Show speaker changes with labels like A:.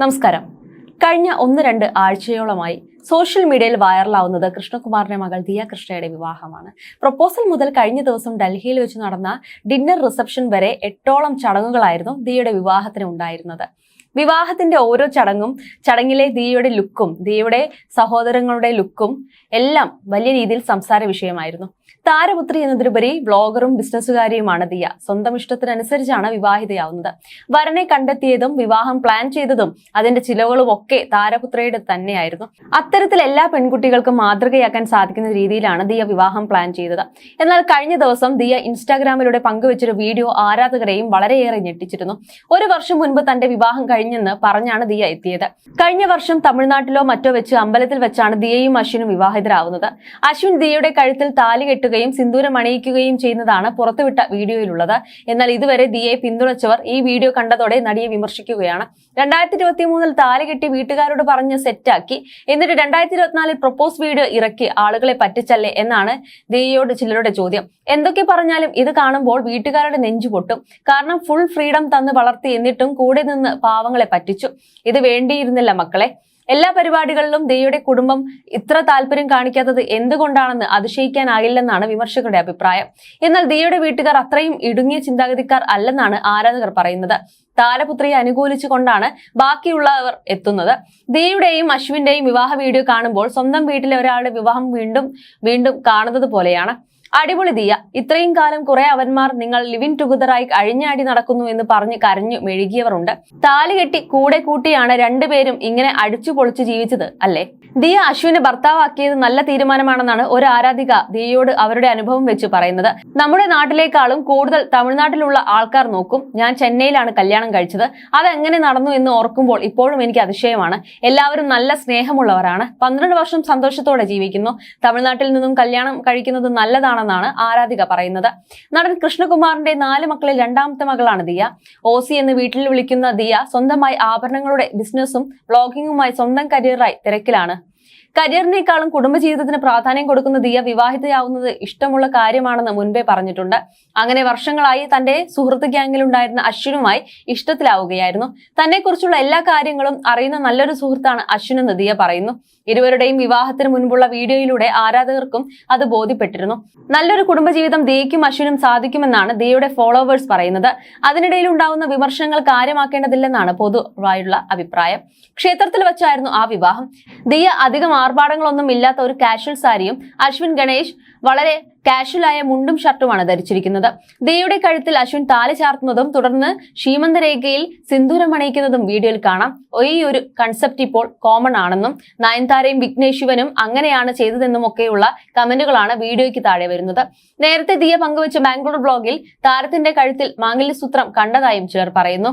A: നമസ്കാരം. കഴിഞ്ഞ ഒന്ന് രണ്ട് ആഴ്ചയോളമായി സോഷ്യൽ മീഡിയയിൽ വൈറലാവുന്നത് കൃഷ്ണകുമാറിന്റെ മകൾ ദിയ കൃഷ്ണയുടെ വിവാഹമാണ്. പ്രപ്പോസൽ മുതൽ കഴിഞ്ഞ ദിവസം ഡൽഹിയിൽ വെച്ച് നടന്ന ഡിന്നർ റിസപ്ഷൻ വരെ എട്ടോളം ചടങ്ങുകളായിരുന്നു ദിയയുടെ വിവാഹത്തിന് ഉണ്ടായിരുന്നത്. വിവാഹത്തിന്റെ ഓരോ ചടങ്ങും ചടങ്ങിലെ ദിയയുടെ ലുക്കും ദിയയുടെ സഹോദരങ്ങളുടെ ലുക്കും എല്ലാം വലിയ രീതിയിൽ സംസാര വിഷയമായിരുന്നു. താരപുത്രി എന്നതിലുപരി ബ്ലോഗറും ബിസിനസ്സുകാരിയുമാണ് ദിയ. സ്വന്തം ഇഷ്ടത്തിനനുസരിച്ചാണ് വിവാഹിതയാവുന്നത്. വരനെ കണ്ടെത്തിയതും വിവാഹം പ്ലാൻ ചെയ്തതും അതിന്റെ ചിലവുകളും ഒക്കെ താരപുത്രയുടെ തന്നെയായിരുന്നു. അത്തരത്തിൽ എല്ലാ പെൺകുട്ടികൾക്കും മാതൃകയാക്കാൻ സാധിക്കുന്ന രീതിയിലാണ് ദിയ വിവാഹം പ്ലാൻ ചെയ്തത്. എന്നാൽ കഴിഞ്ഞ ദിവസം ദിയ ഇൻസ്റ്റാഗ്രാമിലൂടെ പങ്കുവച്ചൊരു വീഡിയോ ആരാധകരെയും വളരെയേറെ ഞെട്ടിച്ചിരുന്നു. ഒരു വർഷം മുൻപ് തന്റെ വിവാഹം കഴിഞ്ഞെന്ന് പറഞ്ഞാണ് ദിയ എത്തിയത്. കഴിഞ്ഞ വർഷം തമിഴ്നാട്ടിലോ മറ്റോ വെച്ച് അമ്പലത്തിൽ വെച്ചാണ് ദിയയും അശ്വിനും വിവാഹിതരാവുന്നത്. അശ്വിൻ ദിയയുടെ കഴുത്തിൽ താലി കെട്ടുകയും സിന്ദൂരം അണിയിക്കുകയും ചെയ്യുന്നതാണ് പുറത്തുവിട്ട വീഡിയോയിലുള്ളത്. എന്നാൽ ഇതുവരെ ദിയയെ പിന്തുണച്ചവർ ഈ വീഡിയോ കണ്ടതോടെ നടിയെ വിമർശിക്കുകയാണ്. രണ്ടായിരത്തി ഇരുപത്തി മൂന്നിൽ താലി കെട്ടി വീട്ടുകാരോട് പറഞ്ഞ് സെറ്റാക്കി. എന്നിട്ട് രണ്ടായിരത്തി ഇരുപത്തിനാലിൽ പ്രൊപ്പോസ് വീഡിയോ ഇറക്കി ആളുകളെ പറ്റിച്ചല്ലേ എന്നാണ് ദിയയോട് ചിലരുടെ ചോദ്യം. എന്തൊക്കെ പറഞ്ഞാലും ഇത് കാണുമ്പോൾ വീട്ടുകാരുടെ നെഞ്ചു പൊട്ടും. കാരണം ഫുൾ ഫ്രീഡം തന്ന് വളർത്തി എന്നിട്ടും കൂടെ നിന്ന് പാവങ്ങളെ പറ്റിച്ചു. ഇത് വേണ്ടിയിരുന്നില്ല മക്കളെ. എല്ലാ പരിപാടികളിലും ദിയയുടെ കുടുംബം ഇത്ര താല്പര്യം കാണിക്കാത്തത് എന്തുകൊണ്ടാണെന്ന് അതിശയിക്കാനാകില്ലെന്നാണ് വിമർശകരുടെ അഭിപ്രായം. എന്നാൽ ദിയയുടെ വീട്ടുകാർ അത്രയും ഇടുങ്ങിയ ചിന്താഗതിക്കാർ അല്ലെന്നാണ് ആരാധകർ പറയുന്നത്. താരപുത്രിയെ അനുകൂലിച്ചുകൊണ്ടാണ് ബാക്കിയുള്ളവർ എത്തുന്നത്. ദിയയുടെയും അശ്വിന്റെയും വിവാഹ വീഡിയോ കാണുമ്പോൾ സ്വന്തം വീട്ടിലെ ഒരാളുടെ വിവാഹം വീണ്ടും വീണ്ടും കാണുന്നത് പോലെയാണ്. അടിപൊളി ദിയ. ഇത്രയും കാലം കുറെ അവന്മാർ നിങ്ങൾ ലിവിൻ ടുഗദറായി അഴിഞ്ഞാടി നടക്കുന്നു എന്ന് പറഞ്ഞ് കരഞ്ഞു മെഴുകിയവരുണ്ട്. താലി കെട്ടി കൂടെ കൂട്ടിയാണ് രണ്ടുപേരും ഇങ്ങനെ അടിച്ചു പൊളിച്ച് ജീവിച്ചത് അല്ലേ? ദിയ അശ്വിനെ ഭർത്താവാക്കിയത് നല്ല തീരുമാനമാണെന്നാണ് ഒരു ആരാധിക ദിയയോട് അവരുടെ അനുഭവം വെച്ച് പറയുന്നത്. നമ്മുടെ നാട്ടിലേക്കാളും കൂടുതൽ തമിഴ്നാട്ടിലുള്ള ആൾക്കാർ നോക്കും. ഞാൻ ചെന്നൈയിലാണ് കല്യാണം കഴിച്ചത്. അതെങ്ങനെ നടന്നു എന്ന് ഓർക്കുമ്പോൾ ഇപ്പോഴും എനിക്ക് അതിശയമാണ്. എല്ലാവരും നല്ല സ്നേഹമുള്ളവരാണ്. പന്ത്രണ്ട് വർഷം സന്തോഷത്തോടെ ജീവിക്കുന്നു. തമിഴ്നാട്ടിൽ നിന്നും കല്യാണം കഴിക്കുന്നത് നല്ലതാണെന്നാണ് ആരാധിക പറയുന്നത്. നടൻ കൃഷ്ണകുമാറിന്റെ നാല് മക്കളിൽ രണ്ടാമത്തെ മകളാണ് ദിയ. ഓസി എന്ന് വീട്ടിൽ വിളിക്കുന്ന ദിയ സ്വന്തമായി ആഭരണങ്ങളുടെ ബിസിനസ്സും ബ്ലോഗിങ്ങുമായി സ്വന്തം കരിയറായി തിരക്കിലാണ്. കരിയറിനേക്കാളും കുടുംബജീവിതത്തിന് പ്രാധാന്യം കൊടുക്കുന്ന ദിയ വിവാഹിതയാവുന്നത് ഇഷ്ടമുള്ള കാര്യമാണെന്ന് മുൻപേ പറഞ്ഞിട്ടുണ്ട്. അങ്ങനെ വർഷങ്ങളായി തന്റെ സുഹൃത്ത് ഗ്യാങ്ങിലുണ്ടായിരുന്ന അശ്വിനുമായി ഇഷ്ടത്തിലാവുകയായിരുന്നു. തന്നെക്കുറിച്ചുള്ള എല്ലാ കാര്യങ്ങളും അറിയുന്ന നല്ലൊരു സുഹൃത്താണ് അശ്വിൻ എന്ന് ദിയ പറയുന്നു. ഇരുവരുടെയും വിവാഹത്തിന് മുൻപുള്ള വീഡിയോയിലൂടെ ആരാധകർക്കും അത് ബോധ്യപ്പെട്ടിരുന്നു. നല്ലൊരു കുടുംബജീവിതം ദിയയ്ക്കും അശ്വിനും സാധിക്കുമെന്നാണ് ദിയയുടെ ഫോളോവേഴ്സ് പറയുന്നത്. അതിനിടയിൽ ഉണ്ടാവുന്ന വിമർശനങ്ങൾ കാര്യമാക്കേണ്ടതില്ലെന്നാണ് പൊതുവായുള്ള അഭിപ്രായം. ക്ഷേത്രത്തിൽ വച്ചായിരുന്നു ആ വിവാഹം. ദിയ അധികം ആർഭാടങ്ങളൊന്നും ഇല്ലാത്ത ഒരു കാഷ്വൽ സാരിയും അശ്വിൻ ഗണേഷ് വളരെ കാഷ്വലായ മുണ്ടും ഷർട്ടുമാണ് ധരിച്ചിരിക്കുന്നത്. ദേവിയുടെ കഴുത്തിൽ അശ്വിൻ താലി ചാർത്തുന്നതും തുടർന്ന് ശീമന്തരേഖയിൽ സിന്ദൂരം അണയിക്കുന്നതും വീഡിയോയിൽ കാണാം. ഈ ഒരു കൺസെപ്റ്റ് ഇപ്പോൾ കോമൺ ആണെന്നും നയൻതാരയും വിഘ്നേഷ് ശിവനും അങ്ങനെയാണ് ചെയ്തതെന്നും ഒക്കെയുള്ള കമന്റുകളാണ് വീഡിയോയ്ക്ക് താഴെ വരുന്നത്. നേരത്തെ ദിയ പങ്കുവച്ച ബാംഗ്ലൂർ ബ്ലോഗിൽ താരത്തിന്റെ കഴുത്തിൽ മാംഗല്യസൂത്രം കണ്ടതായും ചിലർ പറയുന്നു.